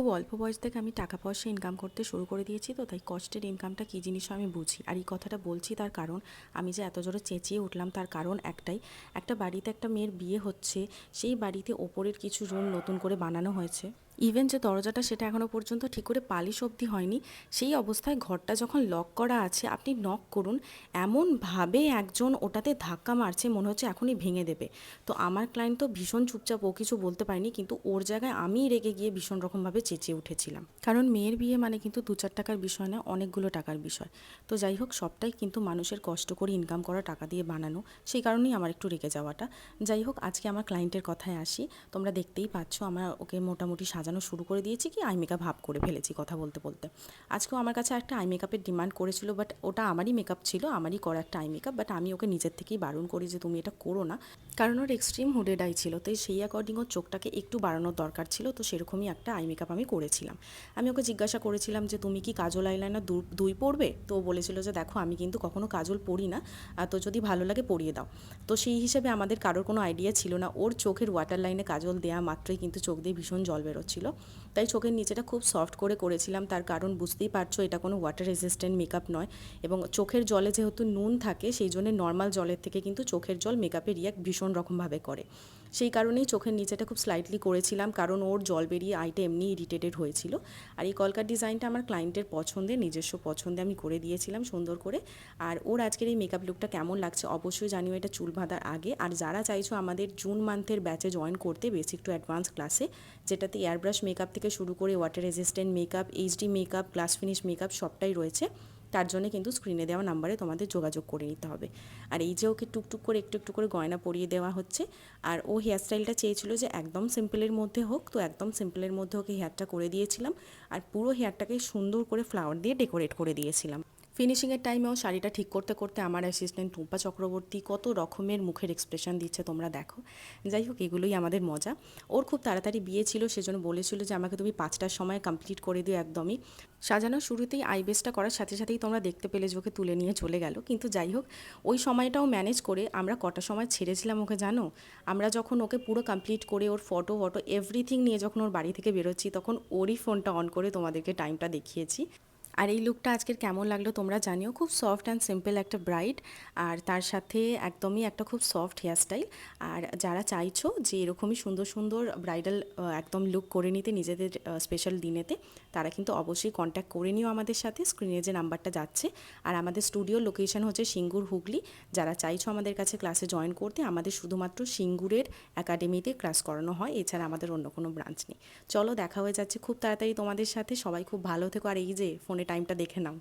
খুব অল্প বয়স থেকে আমি টাকা পয়সা ইনকাম করতে শুরু করে দিয়েছি তো, তাই কষ্টের ইনকামটা কী জিনিস আমি বুঝি। আর এই কথাটা বলছি তার কারণ, আমি যে এত জোরে চেঁচিয়ে উঠলাম তার কারণ একটাই, একটা বাড়িতে একটা মেয়ের বিয়ে হচ্ছে, সেই বাড়িতে ওপরের কিছু রুম নতুন করে বানানো হয়েছে। ইভেন যে দরজাটা সেটা এখনও পর্যন্ত ঠিক করে পালিশ অবধি হয়নি, সেই অবস্থায় ঘরটা যখন লক করা আছে, আপনি নক করুন। এমনভাবে একজন ওটাতে ধাক্কা মারছে, মনে হচ্ছে এখনই ভেঙে দেবে। তো আমার ক্লায়েন্ট তো ভীষণ চুপচাপ, ও কিছু বলতে পারেনি, কিন্তু ওর জায়গায় আমি রেগে গিয়ে ভীষণ রকমভাবে চেঁচিয়ে উঠেছিলাম। কারণ মেয়ের বিয়ে মানে কিন্তু দু চার টাকার বিষয় না অনেকগুলো টাকার বিষয়। তো যাই হোক, সবটাই কিন্তু মানুষের কষ্ট করে ইনকাম করা, টাকা দিয়ে বানানো, সেই কারণেই আমার একটু রেগে যাওয়াটা। যাই হোক, আজকে আমার ক্লায়েন্টের কথায় আসি। তোমরা দেখতেই পাচ্ছ, আমরা ওকে মোটামুটি সাজানো শুরু করে দিয়েছি কি আই মেকআপ ভাব করে ফেলেছি কথা বলতে বলতে। আজকেও আমার কাছে একটা আই মেকআপের ডিমান্ড করেছিল বাট ওটা আমারই মেকআপ ছিল, আমারই করা একটা আই মেকআপ বাট আমি ওকে নিজের থেকেই বারণ করি যে তুমি এটা করো না। কারণ ওর এক্সট্রিম হুডেড আই ছিল, তাই সেই অ্যাকর্ডিং ওর চোখটাকে একটু বাড়ানোর দরকার ছিল, তো সেরকমই একটা আই মেকআপ আমি করেছিলাম। আমি ওকে জিজ্ঞাসা করেছিলাম যে, তুমি কি কাজল আইলাইনার দুই পড়বে তো বলেছিল যে, দেখো, আমি কিন্তু কখনো কাজল পড়ি না তো যদি ভালো লাগে পরিয়ে দাও। তো সেই হিসেবে আমাদের কারোর কোনো আইডিয়া ছিল না। ওর চোখের ওয়াটার লাইনে কাজল দেওয়া মাত্রই কিন্তু চোখ দিয়ে ভীষণ জল বেরোচ্ছিল তাই চোখের নিচেটা খুব সফট করে করেছিলাম। তার কারণ বুঝতেই পারছ, এটা কোনো ওয়াটার রেজিস্ট্যান্ট মেকআপ নয় এবং চোখের জলে যেহেতু নুন থাকে, সেই জন্য নর্মাল জলের থেকে কিন্তু চোখের জল মেকআপে রিয়াক্ট ভীষণ রকমভাবে করে। সেই কারণেই চোখের নিচেটা খুব স্লাইটলি করেছিলাম, কারণ ওর জল বেরিয়ে আইটা এমনি ইরিটেটেড হয়েছিল। আর এই কলকার ডিজাইনটা আমার ক্লায়েন্টের পছন্দে নিজস্ব পছন্দে আমি করে দিয়েছিলাম সুন্দর করে। আর ওর আজকের এই মেকআপ লুকটা কেমন লাগছে অবশ্যই জানিও, এটা চুল বাঁধার আগে। আর যারা চাইছো আমাদের জুন মান্থের ব্যাচে জয়েন করতে বেসিক টু অ্যাডভান্স ক্লাসে যেটাতে এয়ারব্রাশ মেকআপ থেকে শুরু করে water resistant makeup HD makeup glass finish makeup সবটাই রয়েছে। তার জন্য কিন্তু স্ক্রিনে দেওয়া নাম্বারে তোমাদের যোগাযোগ করে নিতে হবে। আর এই যে ওকে টুকটুক করে, একটু একটু করে গয়না পরিয়ে দেওয়া হচ্ছে, আর ও হেয়ার স্টাইলটা চেয়েছিল যে একদম সিম্পলের মধ্যে হোক, তো একদম সিম্পলের মধ্যে ওকে হেয়ারটা করে দিয়েছিলাম। আর পুরো হেয়ারটাকে সুন্দর করে ফ্লাওয়ার দিয়ে ডেকোরেট করে দিয়েছিলাম। ফিনিশিংয়ের টাইমেও শাড়িটা ঠিক করতে করতে আমার অ্যাসিস্ট্যান্ট টুম্পা চক্রবর্তী কত রকমের মুখের এক্সপ্রেশন দিচ্ছে তোমরা দেখো। যাই হোক, এগুলোই আমাদের মজা। ওর খুব তাড়াতাড়ি বিয়ে ছিল, সেজন্য বলেছিল যে, আমাকে তুমি পাঁচটার সময় কমপ্লিট করে দিও একদমই। সাজানোর শুরুতেই আই বেসটা করার সাথে সাথেই তোমরা দেখতে পেলে যে, ওকে তুলে নিয়ে চলে গেল। কিন্তু যাই হোক, ওই সময়টাও ম্যানেজ করে আমরা কটা সময় ছেড়েছিলাম ওকে, জানো? আমরা যখন ওকে পুরো কমপ্লিট করে ওর ফটো ফটো এভরিথিং নিয়ে যখন ওর বাড়ি থেকে বেরোচ্ছি, তখন ওরই ফোনটা অন করে তোমাদেরকে টাইমটা দেখিয়েছি। আর এই লুকটা আজকের কেমন লাগল তোমরা জানিও। খুব সফট অ্যান্ড সিম্পল একটা ব্রাইড আর তার সাথে একদমই একটা খুব সফট হেয়ারস্টাইল আর যারা চাইছো যে এরকমই সুন্দর সুন্দর ব্রাইডাল একদম লুক করে নিতে নিজেদের স্পেশাল দিনেতে, তারা কিন্তু অবশ্যই কন্ট্যাক্ট করে নিও আমাদের সাথে। স্ক্রিনে যে নাম্বারটা যাচ্ছে। আর আমাদের স্টুডিও লোকেশন হচ্ছে সিঙ্গুর হুগলি। যারা চাইছো আমাদের কাছে ক্লাসে জয়েন করতে, আমাদের শুধুমাত্র সিঙ্গুরের একাডেমিতে ক্লাস করানো হয়, এছাড়া আমাদের অন্য কোনো ব্রাঞ্চ নেই। চলো দেখা হয়ে যাচ্ছে খুব তাড়াতাড়ি তোমাদের সাথে। সবাই খুব ভালো থেকো। আর এই যে ফোনে টাইমটা দেখে নাও।